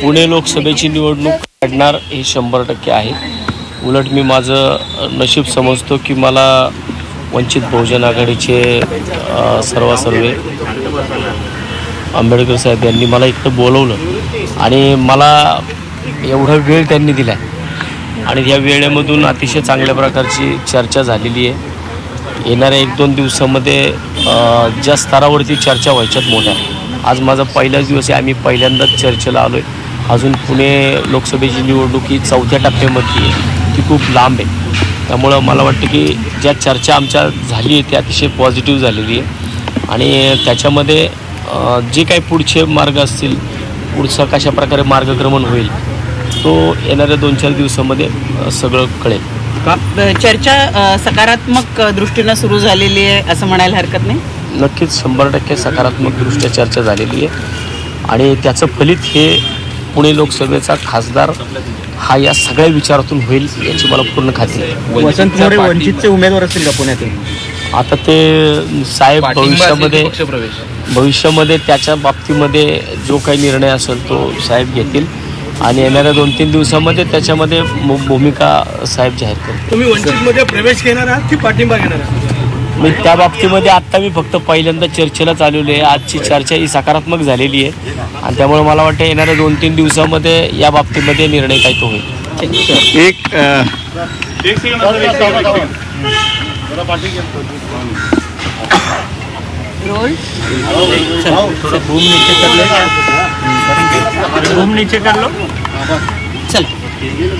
पुणे लोकसभेची निवडणूक काढणार हे शंभर टक्के आहे. उलट मी माझं नशीब समजतो की मला वंचित बहुजन आघाडीचे सर्वासर्वे सर्व सर्वे आंबेडकर साहेब यांनी मला इथं बोलवलं आणि मला एवढा वेळ त्यांनी दिला आणि या वेळेमधून अतिशय चांगल्या प्रकारची चर्चा झालेली आहे. येणाऱ्या एक दोन दिवसामध्ये ज्या स्तरावरती चर्चा व्हायच्यात मोठ्या. आज माझा पहिलाच दिवस आहे. आम्ही पहिल्यांदाच चर्चेला आलो आहे अजून पुणे लोकसभेची निवडणूक ही चौथ्या टप्प्यामध्ये आहे. ती खूप लांब आहे. त्यामुळं मला वाटतं की ज्या चर्चा आमच्या झाली आहे ती अतिशय पॉझिटिव्ह झालेली आहे. आणि त्याच्यामध्ये जे काही पुढचे मार्ग असतील पुढचं कशा प्रकारे मार्गक्रमण होईल तो येणाऱ्या दोन चार दिवसामध्ये सगळं कळेल. चर्चा सकारात्मक दृष्टीनं सुरू झालेली आहे असं म्हणायला हरकत नाही? नक्कीच शंभर टक्के सकारात्मकदृष्ट्या चर्चा झालेली आहे. आणि त्याचं फलित हे पुणे लोकसभेचा खासदार हा या सगळ्या विचारातून होईल याची मला पूर्ण खात्री आहे. वसंत मोरे वंचितचे उमेदवार असतील का पुण्यातील? आता ते साहेब भविष्यामध्ये भविष्यामध्ये त्याच्या बाबतीमध्ये जो काही निर्णय असेल तो साहेब घेतील. आणि येणाऱ्या दोन तीन दिवसामध्ये त्याच्यामध्ये भूमिका साहेब जाहीर करतील. तुम्ही वंचितमध्ये प्रवेश घेणार आहात की पाठिंबा घेणार आहात? मी त्या बाबतीमध्ये आत्ता मी फक्त पहिल्यांदा चर्चेला चालवली आहे. आजची चर्चा ही सकारात्मक झालेली आहे. आणि त्यामुळे मला वाटतं येणाऱ्या दोन तीन दिवसामध्ये या बाबतीमध्ये निर्णय काय तो होईल. एक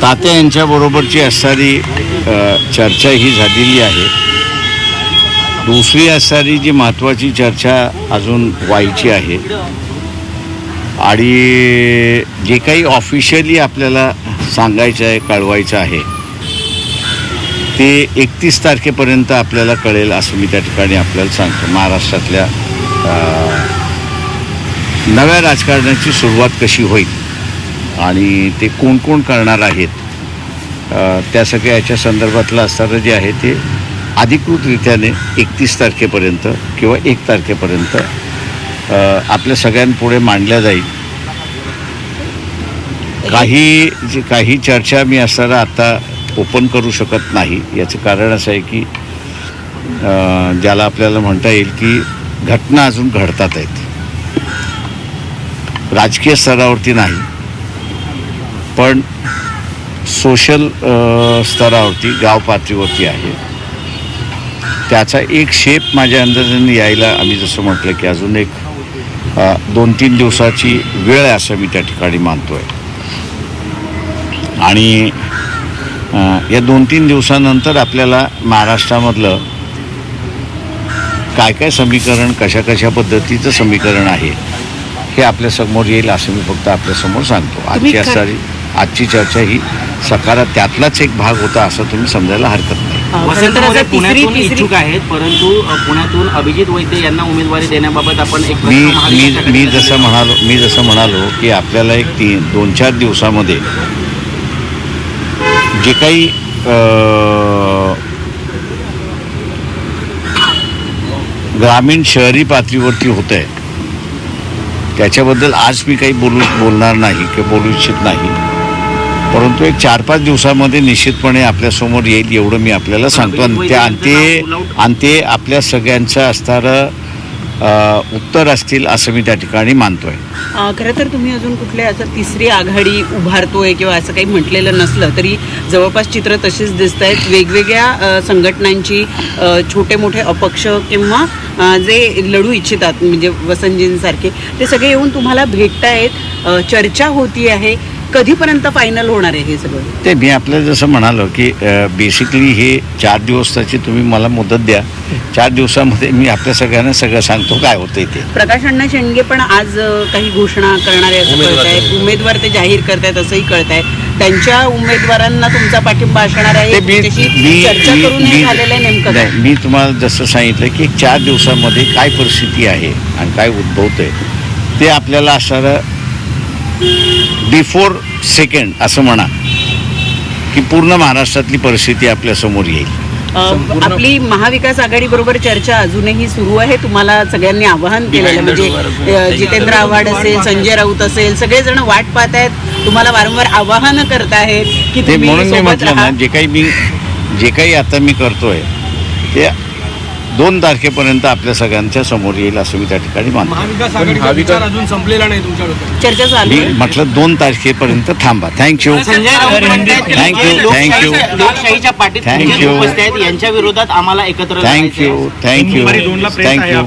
तात्या यांच्याबरोबरची असणारी चर्चा ही झालेली आहे. दुसरी असणारी जी महत्त्वाची चर्चा अजून व्हायची आहे आणि जे काही ऑफिशियली आपल्याला सांगायचं आहे कळवायचं आहे ते एकतीस तारखेपर्यंत आपल्याला कळेल असं मी त्या ठिकाणी आपल्याला सांगतो. महाराष्ट्रातल्या नव्या राजकारणाची सुरुवात कशी होईल आणि ते कोण कोण करणार आहेत त्या सगळ्या याच्या संदर्भातलं असणारं जे आहे ते अधिकृतरित्याने एकतीस तारखेपर्यंत किंवा एक तारखेपर्यंत आपल्या सगळ्यांपुढे मांडल्या जाईल. काही जे काही चर्चा मी असताना आता ओपन करू शकत नाही. याचं कारण असं आहे की ज्याला आपल्याला म्हणता येईल की घटना अजून घडतात आहेत. राजकीय स्तरावरती नाही. पण सोशल स्तरावरती गाव पातळीवरती आहे. त्याचा एक शेप माझ्या अंदाजाने यायला आम्ही जसं म्हटलं की अजून एक दोन तीन दिवसाची वेळ आहे असं मी त्या ठिकाणी मानतो आहे आणि या दोन तीन दिवसानंतर आपल्याला महाराष्ट्रामधलं काय काय समीकरण कशा कशा पद्धतीचं समीकरण आहे हे आपल्यासमोर येईल असं मी फक्त आपल्यासमोर सांगतो. आजची असणारी आजची चर्चा ही सकारात त्यातलाच एक भाग होता असं तुम्ही समजायला हरकत नाही. अ, वसंत खरं तर मोरे आता तिसरी पुण्यातून तिसरी इच्छुक आहेत परंतु पुण्यातून अभिजित वैद्य यांना उमेदवारी देण्याबाबत आपण एक मी मी मी जसं म्हणालो मी जसं म्हणालो की आपल्याला एक तीन दोन चार दिवसामध्ये जे काही ग्रामीण शहरी पातळीवरती होत आहे त्याच्याबद्दल आज मी काही बोलू बोलणार नाही किंवा बोलू इच्छित नाही. परंतु एक चार पाच दिवसामध्ये निश्चितपणे आपल्यासमोर येईल एवढं मी आपल्याला सांगतो. आणि ते आणि ते आणि ते आपल्या सगळ्यांचं असणारं उत्तर असतील असं मी त्या ठिकाणी मानतोय. अ, खरं तर तुम्ही अजून कुठल्या असं तिसरी आघाडी उभारतोय किंवा असं काही म्हटलेलं नसलं तरी जवळपास चित्र तशीच दिसत आहेत वेगवेगळ्या संघटनांची छोटे मोठे अपक्ष किंवा जे लढू इच्छितात म्हणजे वसंतजींसारखे ते सगळे येऊन तुम्हाला भेटतायत. चर्चा होती आहे. कधीपर्यंत फायनल होणार आहे हे सगळं? ते मी आपल्याला जसं म्हणालो की बेसिकली हे चार दिवसाची तुम्ही मला मुदत द्या. चार दिवसामध्ये मी आपल्या सगळ्यांना सगळं सांगतो काय होतंय ते. प्रकाश अण्णा शेंडगे पण आज अ, काही घोषणा करणारे असं कळत आहे उमेदवार ते जाहीर करतायत असंही कळत आहे त्यांच्या उमेदवारांना तुमचा पाठिंबा असणार आहे. ते मी त्याच्याशी मी चर्चा मी- करून हे मी- झालेलं आहे नेमकं काय? नाही, मी तुम्हाला जसं सांगितलं की चार दिवसामध्ये काय परिस्थिती आहे आणि काय उद्भवतंय ते आपल्याला असणारं बिफोर सेकंड असं म्हणा की पूर्ण महाराष्ट्रातली परिस्थिती आपल्यासमोर येईल. अ, आपली महाविकास आघाडी बरोबर चर्चा अजूनही सुरू आहे. तुम्हाला सगळ्यांनी आवाहन केलेलं म्हणजे जितेंद्र आव्हाड असेल संजय राऊत असेल सगळेजण वाट पाहत आहेत. तुम्हाला वारंवार आवाहन करतायत की ते तुम्ही म्हणून मी म्हटलं ना जे काही मी जे काही आता मी करतोय ते दोन तारखेपर्यंत आपल्या सगळ्यांच्या समोर येईल असं मी त्या ठिकाणी मानतो. महाविकास आघाडीचा विचार अजून संपलेला नाही तुमच्याकडे चर्चा चालू मी आहे. म्हटलं दोन तारखेपर्यंत थांबा. थँक्यू संजय राऊत म्हणतायत की Thank you, लोकशाही- thank you. लोकशाहीच्या पाठीत Thank तुमचे you. उपस्थित आहेत यांच्या विरोधात आम्हाला एकत्र लढायचं आहे. Thank you thank you thank you